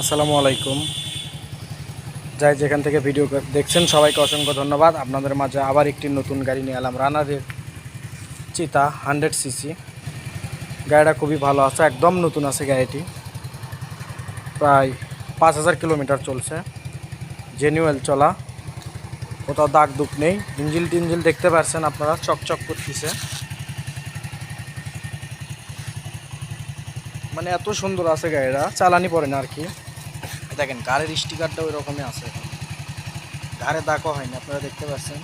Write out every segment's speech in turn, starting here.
আসসালামু আলাইকুম। যাই যেখান থেকে ভিডিও দেখছেন, সবাইকে অসংখ্য ধন্যবাদ। আপনাদের মাঝে আবার একটি নতুন গাড়ি নিয়ে এলাম রানারের চিতা, হান্ড্রেড সিসি। গাড়িটা খুবই ভালো আছে, একদম নতুন আছে গাড়িটি। প্রায় পাঁচ হাজার কিলোমিটার চলছে, জেনুয়েল চলা। কোথাও দাগ দুগ নেই, ইঞ্জিল টিঞ্জিল দেখতে পারছেন আপনারা, চকচক করতেছে। মানে এত সুন্দর আছে গাড়িটা, চালানি পড়ে না আর কি। দেখেন গাড়ির স্টিকারটা ওই রকমই আছে গাড়ে দাগও হয়নি আপনারা দেখতে পাচ্ছেন।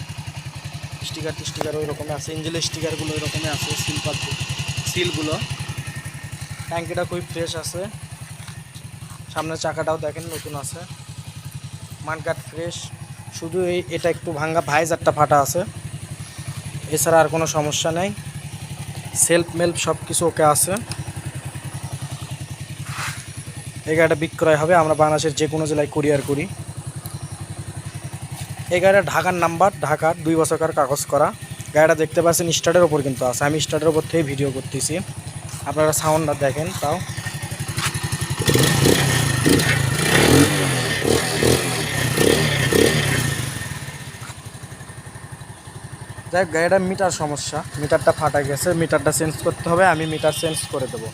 স্টিকার টিস্টিকার ওই রকমই আছে ইঞ্জিলের স্টিকারগুলো ওই রকমই আছে সিল পাতি সিলগুলো ট্যাঙ্কিটা খুবই ফ্রেশ আছে। সামনের চাকাটাও দেখেন নতুন আছে। মানকাট ফ্রেশ শুধু এই এটা একটু ভাঙ্গা ভাইজারটা ফাটা আছে। এছাড়া আর কোনো সমস্যা নেই। সেলফ মেল্প সব কিছু ওকে আছে। এই গাড়িটা বিক্রয় হবে আমরা বাংলাদেশের যে কোনো জেলায় কুরিয়ার করি। এই গাড়িটা ঢাকার নাম্বার ঢাকার দুই বছরকার কাগজ করা। গাড়িটা দেখতে পাচ্ছেন স্টার্টের ওপর কিন্তু আছে। আমি স্টার্টের ওপর থেকে ভিডিও করতেছি। আপনারা সাউন্ডটা দেখেন তাও। যাই হোক, গাড়িটার মিটার সমস্যা। মিটারটা ফাটা গেছে মিটারটা চেঞ্জ করতে হবে। আমি মিটার চেঞ্জ করে দেবো।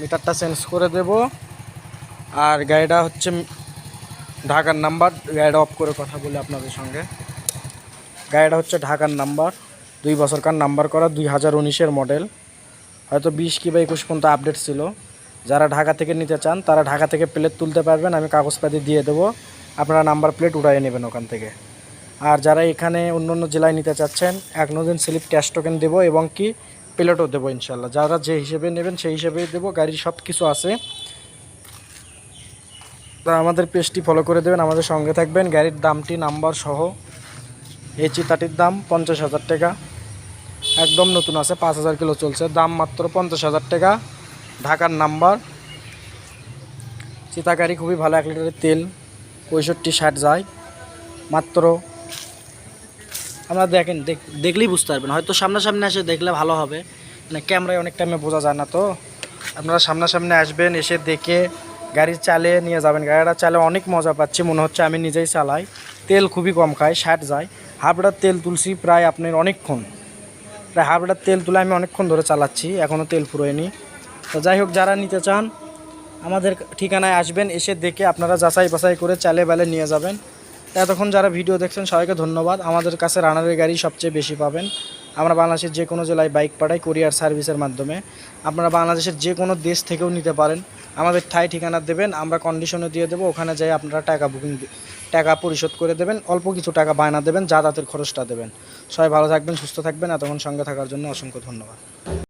মিটারটা চেঞ্জ করে দেব। আর গাড়িটা হচ্ছে ঢাকার নাম্বার, গাড়িটা অফ করে কথা বলি আপনাদের সঙ্গে। গাড়িটা হচ্ছে ঢাকার নাম্বার, দুই বছরকার নাম্বার করা, দুই হাজার উনিশের মডেল হয়তো বিশ কিংবা একুশ পর্যন্ত আপডেট ছিল। যারা ঢাকা থেকে নিতে চান, তারা ঢাকা থেকে প্লেট তুলতে পারবেন, আমি কাগজপাতি দিয়ে দেবো। আপনারা নাম্বার প্লেট উঠাইয়ে নেবেন ওখান থেকে। আর যারা এখানে অন্য অন্য জেলায় নিতে চাচ্ছেন, এক নদিন স্লিপ ক্যাশ টোকেন দেবো এবং কি প্লেটও দেবো ইনশাল্লাহ যারা যে হিসেবে নেবেন, সেই হিসেবেই দেবো। গাড়ির সব কিছু আছে। তা আমাদের পেজটি ফলো করে দেবেন, আমাদের সঙ্গে থাকবেন। গাড়ির দামটি নাম্বার সহ এই চিতাটির দাম পঞ্চাশ হাজার টাকা। একদম নতুন আছে, পাঁচ হাজার কিলো চলছে। দাম মাত্র পঞ্চাশ হাজার টাকা। ঢাকার নাম্বার চিতা গাড়ি খুবই ভালো, এক লিটারের তেল, পঁয়ষট্টি, ষাট যায়। মাত্র আপনারা দেখেন, দেখ- দেখলেই বুঝতে পারবেন। হয়তো সামনাসামনি এসে দেখলে ভালো হবে। মানে ক্যামেরায় অনেক টাইমে বোঝা যায় না তো। আপনারা সামনাসামনি আসবেন, এসে দেখে গাড়ি চালিয়ে নিয়ে যাবেন। গাড়িটা চালে অনেক মজা পাচ্ছি, মনে হচ্ছে আমি নিজেই চালাই। তেল খুবই কম খায় ষাট যায়। হাফ লিটার তেল তুলছি প্রায় আপনার অনেকক্ষণ। প্রায় হাফ লিটার তেল তুলে আমি অনেকক্ষণ ধরে চালাচ্ছি এখনও তেল ফুরোয়নি তো যাই হোক, যারা নিতে চান, আমাদের ঠিকানায় আসবেন, এসে দেখে আপনারা যাচাই বাছাই করে চালে বেলে নিয়ে যাবেন। এতক্ষণ যারা ভিডিও দেখছেন, সবাইকে ধন্যবাদ। আমাদের কাছে রানারের গাড়ি সবচেয়ে বেশি পাবেন। আমরা বাংলাদেশের যে কোনো জেলায় বাইক পাঠাই কুরিয়ার সার্ভিসের মাধ্যমে। আপনারা বাংলাদেশের যে কোনো দেশ থেকেও নিতে পারেন। আমাদের থাই ঠিকানা দেবেন, আমরা কন্ডিশনে দিয়ে দেবো, ওখানে যাই আপনারা টাকা বুকিং টাকা পরিশোধ করে দেবেন, অল্প কিছু টাকা বায়না দেবেন, যাতায়াতের খরচটা দেবেন। সবাই ভালো থাকবেন, সুস্থ থাকবেন, এতক্ষণ সঙ্গে থাকার জন্য অসংখ্য ধন্যবাদ।